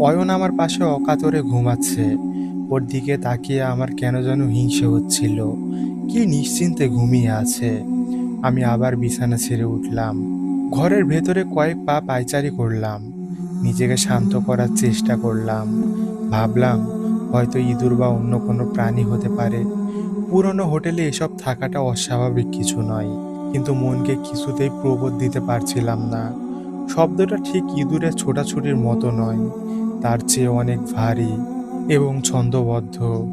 অয়ন আমার পাশে অকাতরে ঘুমাচ্ছে। ওর দিকে তাকিয়ে আমার কেন যেন হিংসে হচ্ছিল। কি নিশ্চিন্তে ঘুমিয়ে আছে। আমি আবার বিছানা ছেড়ে উঠলাম। ঘরের ভেতরে কয়েক পা পায়চারি করলাম। নিজেকে শান্ত করার চেষ্টা করলাম। ভাবলাম, হয়তো ইঁদুর বা অন্য কোনো প্রাণী হতে পারে। পুরনো হোটেলে এসব থাকাটা অস্বাভাবিক কিছু নয়। কিন্তু মনকে কিছুতেই প্রবোধ দিতে পারছিলাম না। শব্দটা ঠিক ইঁদুরের ছোটাছুটির মতো নয়। তার চেয়ে অনেক ভারী এবং ছন্দবদ্ধ।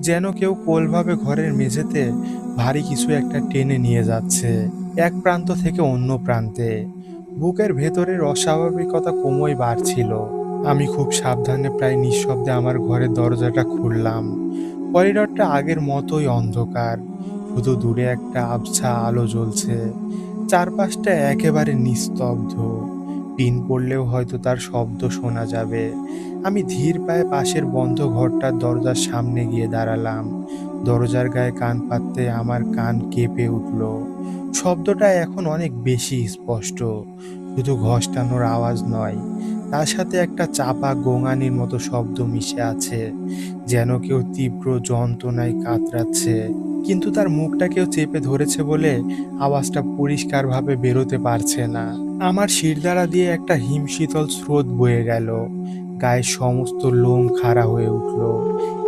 যেন কেউ কোলভাবে ঘরের মেঝেতে ভারী কিছু একটা টেনে নিয়ে যাচ্ছে এক প্রান্ত থেকে অন্য প্রান্তে। বুকের ভেতরের অস্বাভাবিকতা ক্রমই বাড়ছিল। আমি খুব সাবধানে প্রায় নিঃশব্দে আমার ঘরের দরজাটা খুললাম। করিডরটা আগের মতোই অন্ধকার। শুধু দূরে একটা আবছা আলো জ্বলছে। চারপাশটা একেবারে নিস্তব্ধ। পিন পড়লেও হয়তো তার শব্দ শোনা যাবে। আমি ধীর পায়ে পাশের বন্ধ ঘরটার দরজার সামনে গিয়ে দাঁড়ালাম। দরজার গায়ে কান পাততে আমার কান কেঁপে উঠল। শব্দটা এখন অনেক বেশি স্পষ্ট, শুধু ঘষ্টানোর আওয়াজ নয়, তার সাথে একটা চাপা গোঙানির মতো শব্দ মিশে আছে, যেন কেউ তীব্র যন্ত্রণায় কাতরাচ্ছে। কিন্তু তার মুখটা কেউ চেপে ধরেছে বলে আওয়াজটা পরিষ্কারভাবে বেরোতে পারছে না। আমার শিরদাঁড়া দিয়ে একটা হিমশীতল স্রোত বয়ে গেল। গায়ের সমস্ত লোম খাড়া হয়ে উঠল।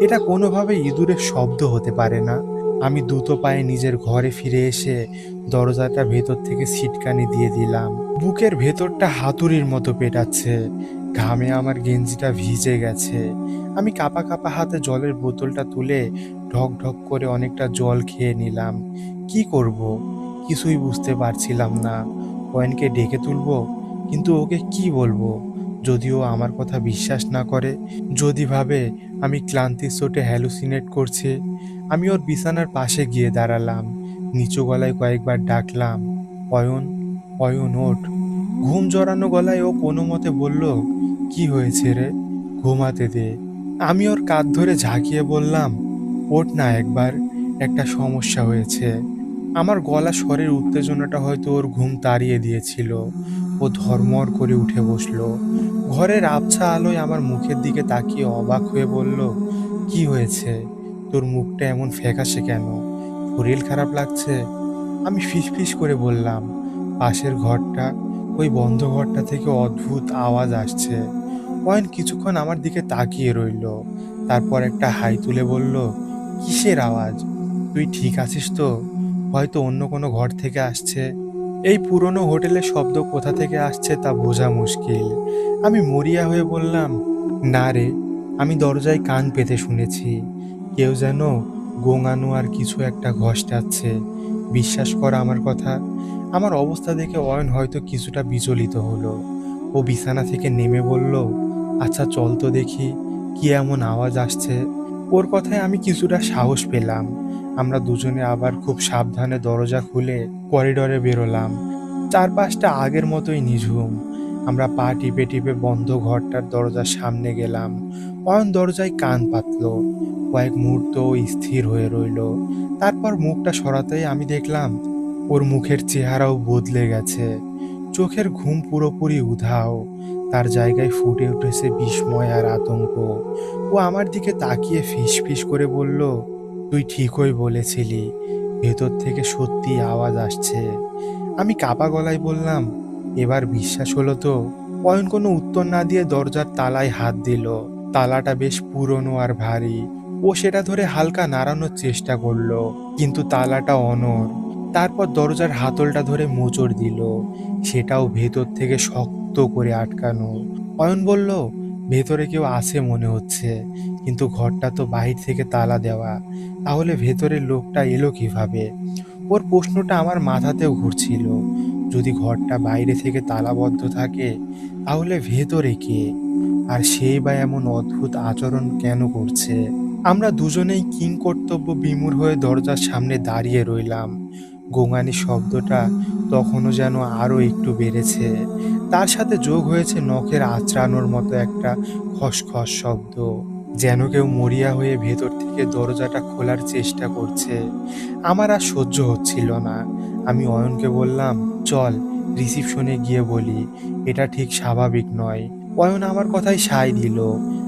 এটা কোনোভাবে ইঁদুরের শব্দ হতে পারে না। আমি দ্রুত পায়ে নিজের ঘরে ফিরে এসে দরজাটা ভেতর থেকে সিটকানি দিয়ে দিলাম। বুকের ভেতরটা হাতুড়ির মতো পেটাচ্ছে। ঘামে আমার গেঞ্জিটা ভিজে গেছে। আমি কাপা কাপা হাতে জলের বোতলটা তুলে ঢক ঢক করে অনেকটা জল খেয়ে নিলাম। কি করব? কিছুই বুঝতে পারছিলাম না। কয়েনকে ডেকে তুলবো? কিন্তু ওকে কি বলব? যদিও আমার কথা বিশ্বাস না করে, যদি ভাবে আমি ক্লান্তির চোটে হ্যালুসিনেট করছে, আমি ওর বিছানার পাশে গিয়ে দাঁড়ালাম, নিচু গলায় কয়েকবার ডাকলাম, অয়ন অয়ন, ওঠ। ঘুম জড়ানো গলায় ও কোনো মতে বলল, কি হয়েছে রে? ঘুমাতে দে। আমি ওর কাঁধ ধরে ঝাঁকিয়ে বললাম, ওঠ না একবার, একটা সমস্যা হয়েছে। আমার গলা স্বরের উত্তেজনাটা হয়তো ওর ঘুম তাড়িয়ে দিয়েছিল। ও ধর্মর করে উঠে বসল। ঘরের আবছা আলোয় আমার মুখের দিকে তাকিয়ে অবাক হয়ে বলল, কি হয়েছে? তোর মুখটা এমন ফ্যাকাশে কেন? শরীর খারাপ লাগছে? আমি ফিসফিস করে বললাম, পাশের ঘরটা, ওই বন্ধ ঘরটা থেকে অদ্ভুত আওয়াজ আসছে। অয়ন কিছুক্ষণ আমার দিকে তাকিয়ে রইল, তারপর একটা হাই তুলে বলল, কিসের আওয়াজ? তুই ঠিক আছিস তো? হয়তো অন্য কোনো ঘর থেকে আসছে। এই পুরনো হোটেলের শব্দ কোথা থেকে আসছে তা বোঝা মুশকিল। আমি মরিয়া হয়ে বললাম, না রে, আমি দরজায় কান পেতে শুনেছি। কেউ যেন গোঙানো আর কিছু একটা ঘষ্টাচ্ছে বিশ্বাস কর আমার কথা, আমার অবস্থা দেখে অয়ন হয়তো কিছুটা বিচলিত হলো। ও বিছানা থেকে নেমে বলল আচ্ছা চল তো দেখি, কি এমন আওয়াজ আসছে? ওর কথায় আমি কিছুটা সাহস পেলাম। আমরা দুজনে আবার খুব সাবধানে দরজা খুলে করিডরে বেরোলাম। চারপাশটা আগের মতোই নিঝুম। আমরা পা টিপে টিপে বন্ধ ঘরটার দরজার সামনে গেলাম। অয়ন দরজায় কান পাতলো। কয়েক মুহূর্ত স্থির হয়ে রইল। তারপর মুখটা সরাতেই আমি দেখলাম, ওর মুখের চেহারাও বদলে গেছে। চোখের ঘুম পুরোপুরি উধাও। তার জায়গায় ফুটে উঠেছে বিস্ময় আর আতঙ্ক। ও আমার দিকে তাকিয়ে ফিস ফিস করে বলল তুই ঠিকই বলেছিলি। ভেতর থেকে সত্যি আওয়াজ আসছে। আমি কাপা গলায় বললাম, এবার বিশ্বাস হলো তো? অয়ন কোনো উত্তর না দিয়ে দরজার তালায় হাত দিল। তালাটা বেশ পুরনো আর ভারী। ও সেটা ধরে হালকা নাড়ানোর চেষ্টা করল, কিন্তু তালাটা অনর তারপর দরজার হাতলটা ধরে মোচড় দিল। সেটাও ভেতর থেকে শক্ত করে আটকানো। অয়ন বলল ভেতরে কেউ আছে মনে হচ্ছে, কিন্তু ঘরটা তো বাহির থেকে তালা দেওয়া। তাহলে ভেতরের লোকটা এলো কীভাবে? ওর প্রশ্নটা আমার মাথাতেও ঘুরছিল। যদি ঘরটা বাইরে থেকে তালাবদ্ধ থাকে, তাহলে ভেতরে কে? আর সেই বা এমন অদ্ভুত আচরণ কেন করছে? আমরা দুজনেই কিং কর্তব্য বিমূর হয়ে দরজার সামনে দাঁড়িয়ে রইলাম। গোঙানি শব্দটা তখনও যেন আরও একটু বেড়েছে। তার সাথে যোগ হয়েছে নখের আঁচড়ানোর মতো একটা খসখস শব্দ। যেন কেউ মরিয়া হয়ে ভেতর থেকে দরজাটা খোলার চেষ্টা করছে। আমার আর সহ্য হচ্ছিল না। আমি অয়নকে বললাম, চল, রিসিপশনে গিয়ে বলি। এটা ঠিক স্বাভাবিক নয়। অয়ন আমার কথায় সায় দিল।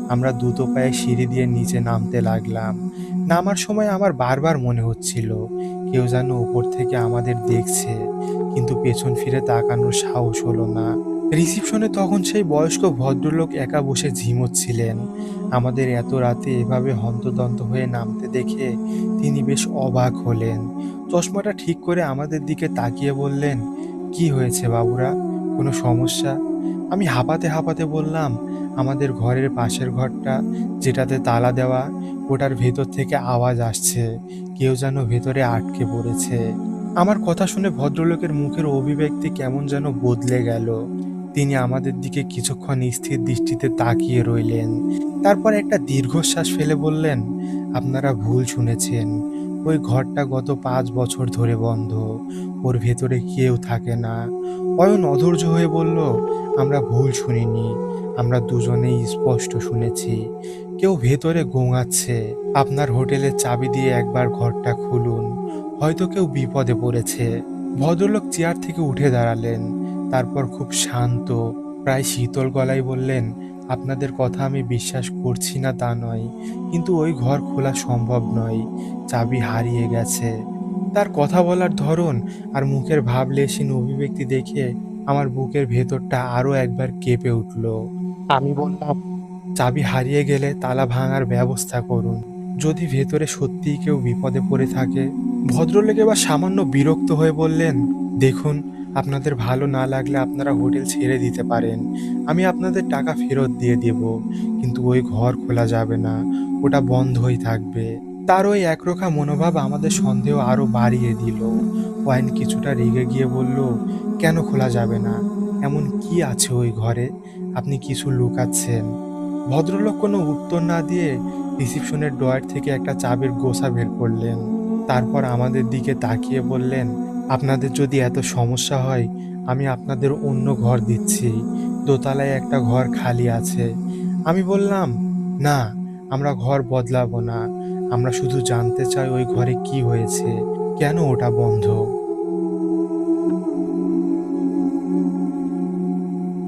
আমরা দুটো পায়ে সিঁড়ি দিয়ে নিচে নামতে লাগলাম। নামার সময় আমার বারবার মনে হচ্ছিল, কেউ যেন উপর থেকে আমাদের দেখছে। কিন্তু পেছন ফিরে তাকানোর সাহস হলো না। রিসিপশনে তখন সেই বয়স্ক ভদ্রলোক একা বসে ঝিমোচ্ছিলেন আমাদের এত রাতে এভাবে হন্তদন্ত হয়ে নামতে দেখে তিনি বেশ অবাক হলেন। চশমাটা ঠিক করে আমাদের দিকে তাকিয়ে বললেন, কি হয়েছে বাবুরা? কোনো সমস্যা? আমি হাঁপাতে হাঁপাতে বললাম, আমাদের ঘরের পাশের ঘরটা যেটাতে তালা দেওয়া, ওটার ভেতর থেকে আওয়াজ আসছে। কেউ যেন ভেতরে আটকে পড়েছে। আমার কথা শুনে ভদ্রলোকের মুখের অভিব্যক্তি কেমন যেন বদলে গেল। তিনি আমাদের দিকে কিছুক্ষণ স্থির দৃষ্টিতে তাকিয়ে রইলেন। তারপর একটা দীর্ঘশ্বাস ফেলে বললেন, আপনারা ভুল শুনেছেন। ওই ঘরটা গত পাঁচ বছর ধরে বন্ধ। ওর ভেতরে কেউ থাকে না। অয়ন অধৈর্য হয়ে বলল, আমরা ভুল শুনিনি। আমরা দুজনেই স্পষ্ট শুনেছি। কেউ ভেতরে গোঙাচ্ছে। আপনার হোটেলের চাবি দিয়ে একবার ঘরটা খুলুন। হয়তো কেউ বিপদে পড়েছে। ভদ্রলোক চেয়ার থেকে উঠে দাঁড়ালেন। তারপর খুব শান্ত প্রায় শীতল গলায় বললেন আপনাদের কথা আমি বিশ্বাস করছি না তা নয় কিন্তু ওই ঘর খোলা সম্ভব নয় চাবি হারিয়ে গেছে। তার কথা বলার ধরন আর মুখের ভাবলেশীন অভিব্যক্তি দেখে আমার বুকের ভেতরটা আরও একবার কেঁপে উঠল। আমি বললাম চাবি হারিয়ে গেলে তালা ভাঙার ব্যবস্থা করুন। যদি ভেতরে সত্যিই কেউ বিপদে পড়ে থাকে ভদ্রলোক এবার সামান্য বিরক্ত হয়ে বললেন দেখুন আপনাদের ভালো না লাগলে আপনারা হোটেল ছেড়ে দিতে পারেন। আমি আপনাদের টাকা ফেরত দিয়ে দেব, কিন্তু ওই ঘর খোলা যাবে না, ওটা বন্ধই থাকবে। তার ওই একরোখা মনোভাব আমাদের সন্দেহ আরও বাড়িয়ে দিল। ওয়াইন কিছুটা রেগে গিয়ে বলল, কেন খোলা যাবে না? এমন কি আছে ওই ঘরে? আপনি কিছু লুকাচ্ছেন। ভদ্রলোক কোনো উত্তর না দিয়ে রিসিপশনের ড্রয়ার থেকে একটা চাবির গোছা বের করলেন। তারপর আমাদের দিকে তাকিয়ে বললেন আপনাদের যদি এত সমস্যা হয়, আমি আপনাদের অন্য ঘর দিচ্ছি। দোতলায় একটা ঘর খালি আছে। আমি বললাম, না, আমরা ঘর বদলাবো না। আমরা শুধু জানতে চাই ওই ঘরে কি হয়েছে। কেন ওটা বন্ধ?